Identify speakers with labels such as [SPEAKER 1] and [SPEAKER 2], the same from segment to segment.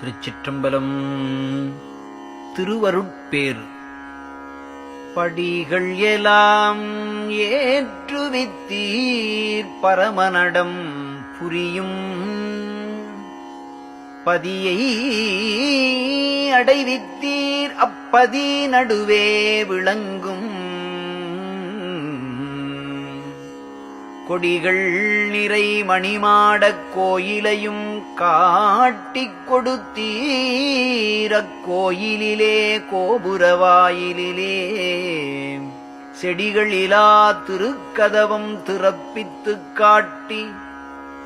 [SPEAKER 1] திருச்சிற்றம்பலம். திருவருட்பேர் படிகள் எலாம் ஏற்றுவித்தீர் பரமனடம் புரியும். பதியை அடைவித்தீர் அப்பதி நடுவே விளங்கும் கொடிகள் நிறை மணிமாடக் கோயிலையும் காட்டிக் கொடுத்தீரக் கோயிலிலே கோபுரவாயிலே செடிகளிலா திருக்கதவம் திறப்பித்துக் காட்டி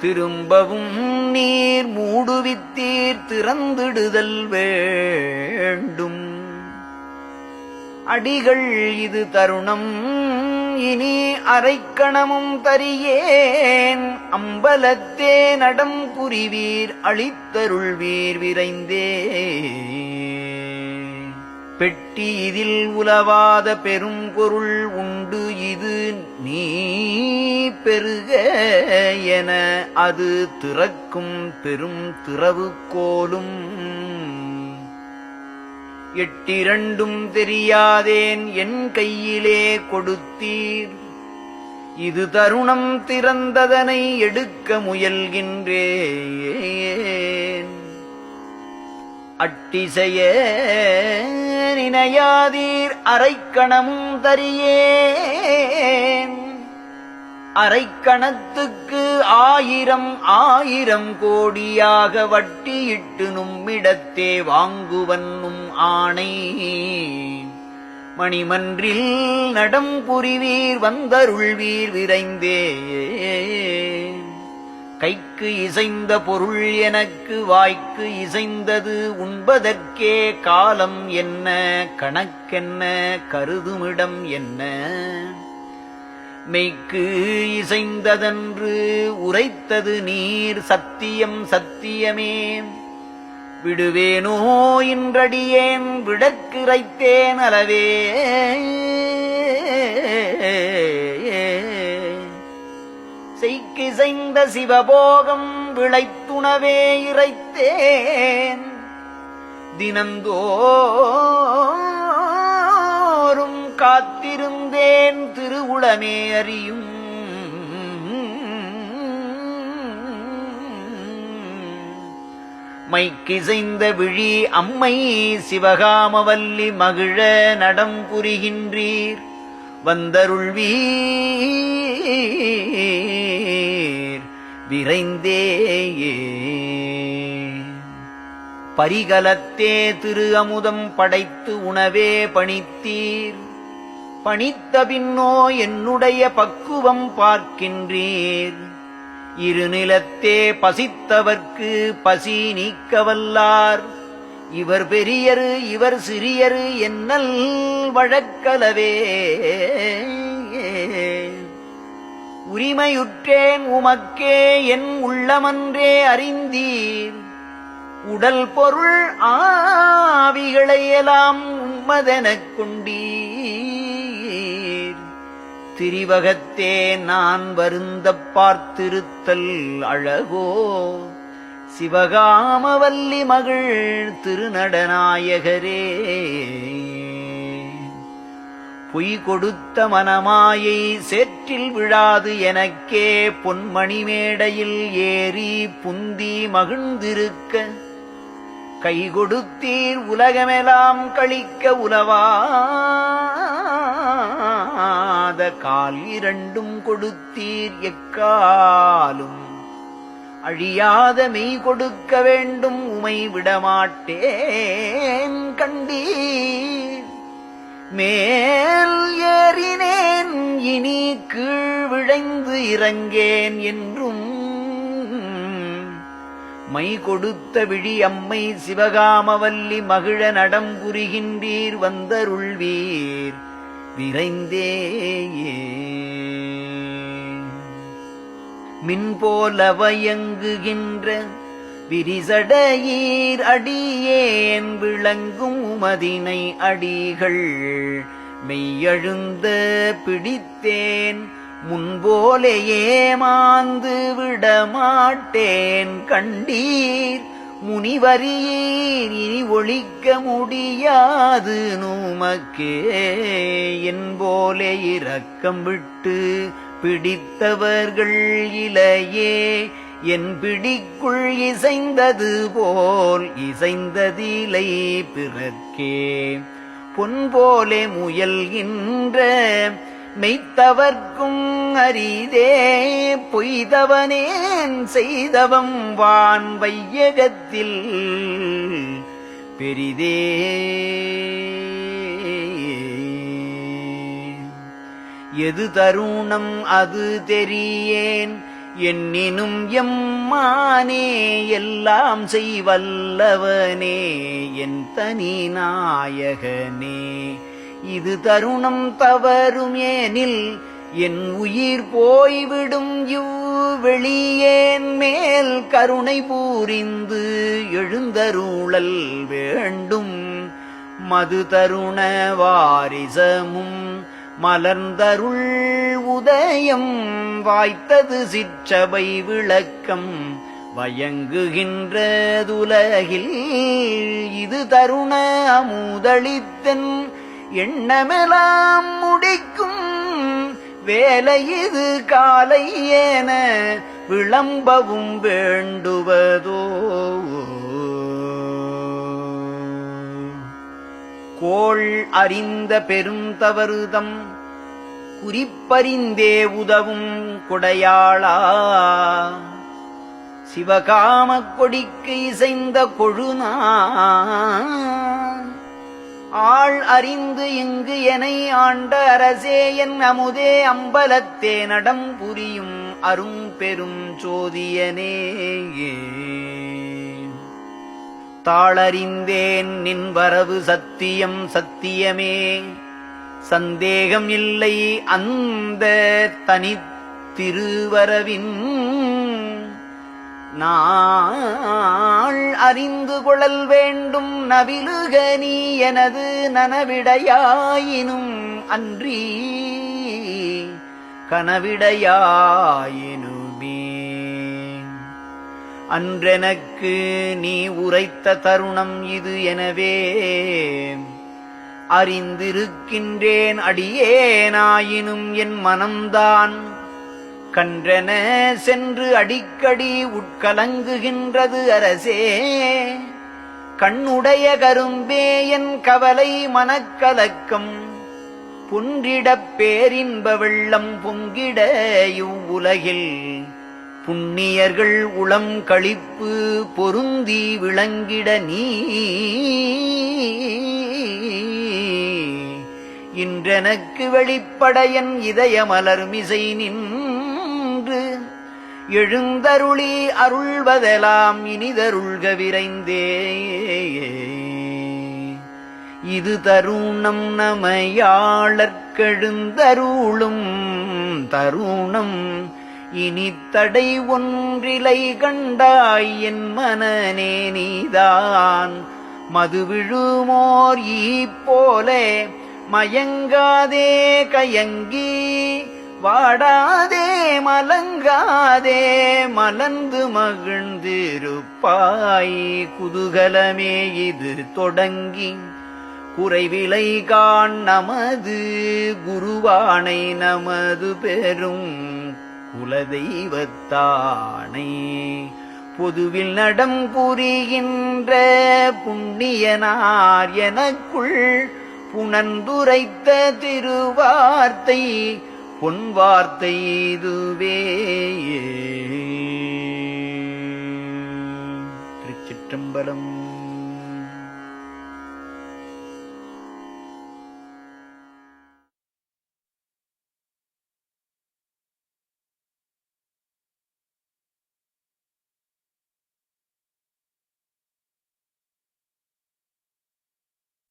[SPEAKER 1] திரும்பவும் நீர் மூடுவித்தீர் திறந்திடுதல் வேண்டும். அடிகள் இது தருணம் இனி அரைக்கணமும் தரியேன். அம்பலத்தே நடம் புரிவீர் அழித்தருள்வீர் விரைந்தே பெட்டி இதில் உலவாத பெரும் பொருள் உண்டு இது நீ பெருக என அது திறக்கும் பெரும் திறவுக்கோலும் எட்டிரண்டும் தெரியாதேன் என் கையிலே கொடுத்தீர். இது தருணம் திறந்ததனை எடுக்க முயல்கின்றேன். அட்டிசைய நினையாதீர் அரைக்கணமும் தரியேன். அரைக்கணத்துக்கு ஆயிரம் ஆயிரம் கோடியாக வட்டியிட்டு நும்மிடத்தே வாங்குவன்னும் ஆணை. மணிமன்றில் நடம் புரிவீர் வந்தருள்வீர் விரைந்தே. கைக்கு இசைந்த பொருள் எனக்கு வாய்க்கு இசைந்தது உண்பதற்கே காலம் என்ன கணக்கென்ன கருதுமிடம் என்ன? மெய்க்கு இசைந்ததன்று உரைத்தது நீர் சத்தியம் சத்தியமே. விடுவேனோ இன்றடியேன் விடற்கிரைத்தேன் அளவே செய்கிசைந்த சிவபோகம் விளைத்துணவே இறைத்தேன். தினந்தோறும் காத்திருந்தேன் திருவுளமே அறியும். மைக்கிசைந்த விழி அம்மை சிவகாமவல்லி மகிழ நடம் புரிகின்றீர். வந்தருள்வீர் விரைந்தேயே. பரிகலத்தே திரு அமுதம் படைத்து உணவே பணித்தீர். பணித்த பின்னோ என்னுடைய பக்குவம் பார்க்கின்றீர். இருநிலத்தே பசித்தவர்க்கு பசி நீக்கவல்லார். இவர் பெரியரு இவர் சிறியரு என்னல் வழக்கலவே. உரிமையுற்றேன் உமக்கே என் உள்ளமன்றே அறிந்தீர். உடல் பொருள் ஆவிகளையெல்லாம் உம்மதெனக் கொண்டீர். திரிவகத்தே நான் வருந்தப் பார்த்திருத்தல் அழகோ. சிவகாமவல்லி மகள் திருநடநாயகரே. பொய் கொடுத்த மனமாயை சேற்றில் விழாது எனக்கே பொன்மணி மேடையில் ஏறி புந்தி மகிழ்ந்திருக்க. கை கொடுத்தீர் உலகமெல்லாம் கழிக்க உலவாத கால் இரண்டும் கொடுத்தீர் எக்காலும். அழியாத மெய் கொடுக்க வேண்டும் உமை விடமாட்டேன் கண்டீர். மேல் ஏறினேன் இனி கீழ் விழைந்து இறங்கேன் என்றும். மை கொடுத்த விழி அம்மை சிவகாமவல்லி மகிழ நடம் புரிகின்றீர் வந்தருள்வீர். விரைந்தேயே மின்போல வயங்குகின்ற விரிசடையீர் அடியேன் விளங்கும் உமதினை அடிகள். மெய்யழுந்த பிடித்தேன் முன்போலேயே மாந்து விடமாட்டேன். கண்டீர் முனிவரியீர் இனி ஒழிக்க முடியாது. நூமக்கே என் போலே இரக்கம் விட்டு பிடித்தவர்கள் இலையே என் பிடிக்குள் இசைந்தது போல் இசைந்ததிலை பிறக்கே. பொன் போலே முயல்கின்ற மெய்த்தவர்க்கும் அரிதே பொய்தவனேன் செய்தவம் வான் வையகத்தில் பெரிதே. எது தருணம் அது தெரியேன் எண்ணினும் எம்மானே எல்லாம் செய்வல்லவனே என் தனி நாயகனே. இது தருணம் தவறுமேனில் என் உயிர் போய்விடும் இவ்வெளியேன் மேல் கருணை பூரிந்து எழுந்தருளல் வேண்டும். மது தருண வாரிசமும் மலர்ந்தருள் உதயம் வாய்த்தது சிற்றபை விளக்கம் வயங்குகின்றதுலகில் இது தருண அமுதளித்தன் எண்ணமெலாம் முடிக்கும். வேலை இது காலை என விளம்பவும் வேண்டுவதோ. கோள் அறிந்த பெருந்தவருதம் குறிப்பறிந்தே உதவும் கொடையாளா. சிவகாம கொடிக்கு இசைந்த கொழுநான் ஆள் அறிந்து இங்கு எனை ஆண்ட அரசே என் அமுதே அம்பலத்தே நடம் புரியும் அரும் பெரும் சோதியனே தாளறிந்தேன் நின் வரவு சத்தியம் சத்தியமே. சந்தேகம் இல்லை அந்த தனித்திருவரவின் நாள் அறிந்து கொள்ளல் வேண்டும் நவிலுக நீ எனது நனவிடையாயினும் அன்றி கனவிடையாயினுமே. அன்றெனக்கு நீ உரைத்த தருணம் இது எனவே அறிந்திருக்கின்றேன் அடியேனாயினும் என் மனம்தான். கன்றென சென்று அடிக்கடி உட்கலங்குகின்றது அரசே. கண்ணுடைய கரும்பே என் கவலை மனக்கலக்கம். புன்றிடப் பேரின்ப வெள்ளம் பொங்கிட இவ்வுலகில். புண்ணியர்கள் உளம் களிப்பு பொருந்தி விளங்கிட நீ. இன்றெனக்கு வெளிப்படையன் இதயமலர் மிசை எழுந்தருளி அருள்வதெல்லாம் இனிதருள்க விரைந்தே. இது தருணம் நமையாளர்கெழுந்தருளும் தருணம் இனி தடை ஒன்றிலை கண்டாய் என் மனநே நீதான். மதுவிழுமோர் விழுமோர் மயங்காதே கயங்கி வாடாதே மலங்காதே மலர்ந்து மகிழ்ந்திருப்பாய். குதூகலமே இது தொடங்கி குறைவிலை காண் நமது குருவானை நமது பெரும் குலதெய்வத்தானை. பொதுவில் நடம் புரிகின்ற புண்ணியனார் எனக்குள் புனந்துரைத்த திருவார்த்தை பொன் வார்த்தை இதுவே திருச்சிற்றம்பலம்.